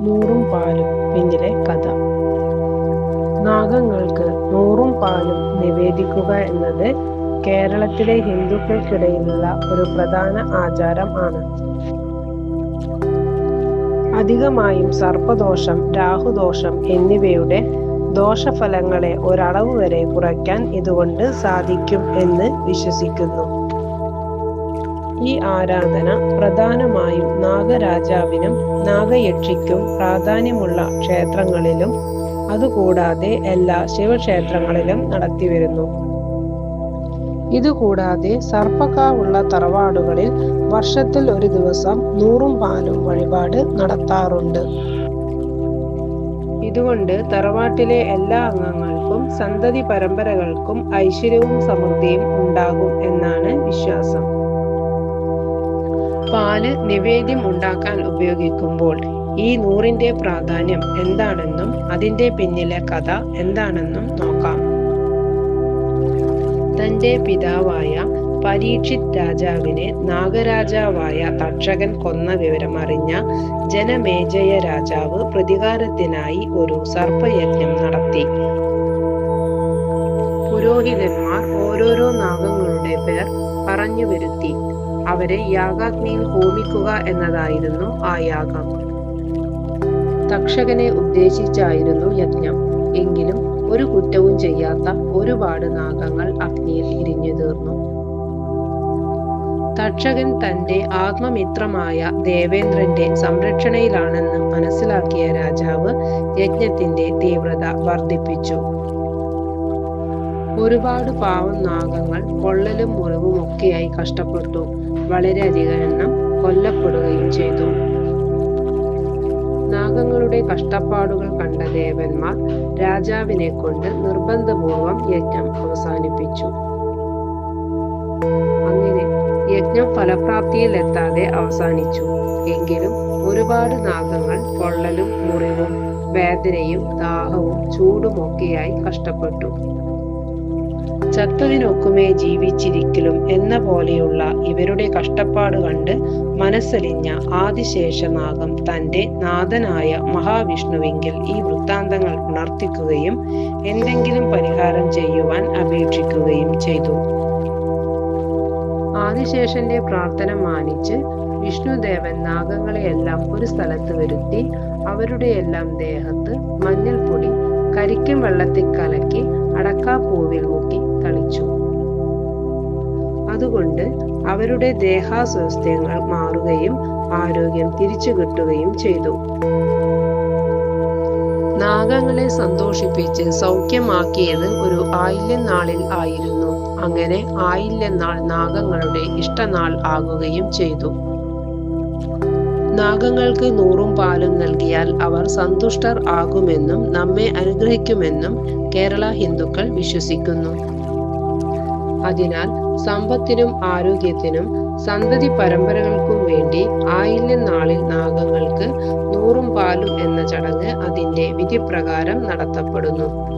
നൂറും പാലും പിന്നിലെ കഥ. നാഗങ്ങൾക്ക് നൂറും പാലും നിവേദിക്കുക എന്നത് കേരളത്തിലെ ഹിന്ദുക്കൾക്കിടയിലുള്ള ഒരു പ്രധാന ആചാരം ആണ്. അധികമായും സർപ്പദോഷം രാഹുദോഷം എന്നിവയുടെ ദോഷഫലങ്ങളെ ഒരളവ് വരെ കുറയ്ക്കാൻ ഇതുകൊണ്ട് സാധിക്കും എന്ന് വിശ്വസിക്കുന്നു. ഈ ആരാധന പ്രധാനമായും നാഗരാജാവിനും നാഗയക്ഷിക്കും പ്രാധാന്യമുള്ള ക്ഷേത്രങ്ങളിലും അതുകൂടാതെ എല്ലാ ശിവക്ഷേത്രങ്ങളിലും നടത്തിവരുന്നു. ഇതുകൂടാതെ സർപ്പക്കാവുള്ള തറവാടുകളിൽ വർഷത്തിൽ ഒരു ദിവസം നൂറും പാലും വഴിപാട് നടത്താറുണ്ട്. ഇതുകൊണ്ട് തറവാട്ടിലെ എല്ലാ അംഗങ്ങൾക്കും സന്തതി പരമ്പരകൾക്കും ഐശ്വര്യവും സമൃദ്ധിയും ഉണ്ടാകും എന്നാണ് വിശ്വാസം. പാൽ നിവേദ്യം ഉണ്ടാക്കാൻ ഉപയോഗിക്കുമ്പോൾ ഈ നൂറിന്റെ പ്രാധാന്യം എന്താണെന്നും അതിന്റെ പിന്നിലെ കഥ എന്താണെന്നും നോക്കാം. തന്റെ പിതാവായ പരീക്ഷിത് രാജാവിനെ നാഗരാജാവായ തക്ഷകൻ കൊന്ന വിവരമറിഞ്ഞ ജനമേജയ രാജാവ് പ്രതികാരത്തിനായി ഒരു സർപ്പയജ്ഞം നടത്തി. പുരോഹിതന്മാർ ഓരോരോ നാഗങ്ങളുടെ പേർ പറഞ്ഞു വരുത്തി. അവരെ യാഗാഗ്നിയിൽ ഹോമിക്കുക എന്നതായിരുന്നു ആ യാഗം. തക്ഷകനെ ഉദ്ദേശിച്ചായിരുന്നു യജ്ഞം. എങ്കിലും ഒരു കുറ്റവും ചെയ്യാത്ത ഒരുപാട് നാഗങ്ങൾ അഗ്നിയിൽ ഇരിഞ്ഞു തീർന്നു. തക്ഷകൻ തന്റെ ആത്മമിത്രമായ ദേവേന്ദ്രന്റെ സംരക്ഷണയിലാണെന്ന് മനസ്സിലാക്കിയ രാജാവ് യജ്ഞത്തിന്റെ തീവ്രത വർദ്ധിപ്പിച്ചു. ഒരുപാട് പാവം നാഗങ്ങൾ പൊള്ളലും മുറിവും ഒക്കെയായി കഷ്ടപ്പെട്ടു. വളരെയധികം എണ്ണം കൊല്ലപ്പെടുകയും ചെയ്തു. നാഗങ്ങളുടെ കഷ്ടപ്പാടുകൾ കണ്ട ദേവന്മാർ രാജാവിനെ കൊണ്ട് നിർബന്ധപൂർവം യജ്ഞം അവസാനിപ്പിച്ചു. അങ്ങനെ യജ്ഞം ഫലപ്രാപ്തിയിൽ എത്താതെ അവസാനിച്ചു. എങ്കിലും ഒരുപാട് നാഗങ്ങൾ പൊള്ളലും മുറിവും വേദനയും ദാഹവും ചൂടുമൊക്കെയായി കഷ്ടപ്പെട്ടു. ചത്തതിനൊക്കുമേ ജീവിച്ചിരിക്കലും എന്ന പോലെയുള്ള ഇവരുടെ കഷ്ടപ്പാട് കണ്ട് മനസ്സലിഞ്ഞ ആദിശേഷനാഗം തന്റെ നാഥനായ മഹാവിഷ്ണുവിങ്കിൽ ഈ വൃത്താന്തങ്ങൾ ഉണർത്തിക്കുകയും എന്തെങ്കിലും പരിഹാരം ചെയ്യുവാൻ അപേക്ഷിക്കുകയും ചെയ്തു. ആദിശേഷന്റെ പ്രാർത്ഥന മാനിച്ച് വിഷ്ണുദേവൻ നാഗങ്ങളെയെല്ലാം ഒരു സ്ഥലത്ത് വരുത്തി അവരുടെയെല്ലാം ദേഹത്ത് മഞ്ഞൾപ്പൊടി കരിക്കും വെള്ളത്തിൽ കലക്കി അടക്കാപ്പൂവിൽ മുക്കി തളിച്ചു അതുകൊണ്ട് അവരുടെ ദേഹാസ്വാസ്ഥ്യങ്ങൾ മാറുകയും ആരോഗ്യം തിരിച്ചു കിട്ടുകയും ചെയ്തു. നാഗങ്ങളെ സന്തോഷിപ്പിച്ച് സൗഖ്യമാക്കിയത് ഒരു ആയില്യനാളിൽ ആയിരുന്നു. അങ്ങനെ ആയില്യനാൾ നാഗങ്ങളുടെ ഇഷ്ടനാൾ ആകുകയും ചെയ്തു. നാഗങ്ങൾക്ക് നൂറും പാലും നൽകിയാൽ അവർ സന്തുഷ്ടർ ആകുമെന്നും നമ്മെ അനുഗ്രഹിക്കുമെന്നും കേരള ഹിന്ദുക്കൾ വിശ്വസിക്കുന്നു. അതിനാൽ സമ്പത്തിനും ആരോഗ്യത്തിനും സന്തതി പരമ്പരകൾക്കും വേണ്ടി ആയില്യം നാളിൽ നാഗങ്ങൾക്ക് നൂറും പാലും എന്ന ചടങ്ങ് അതിന്റെ വിധിപ്രകാരം നടത്തപ്പെടുന്നു.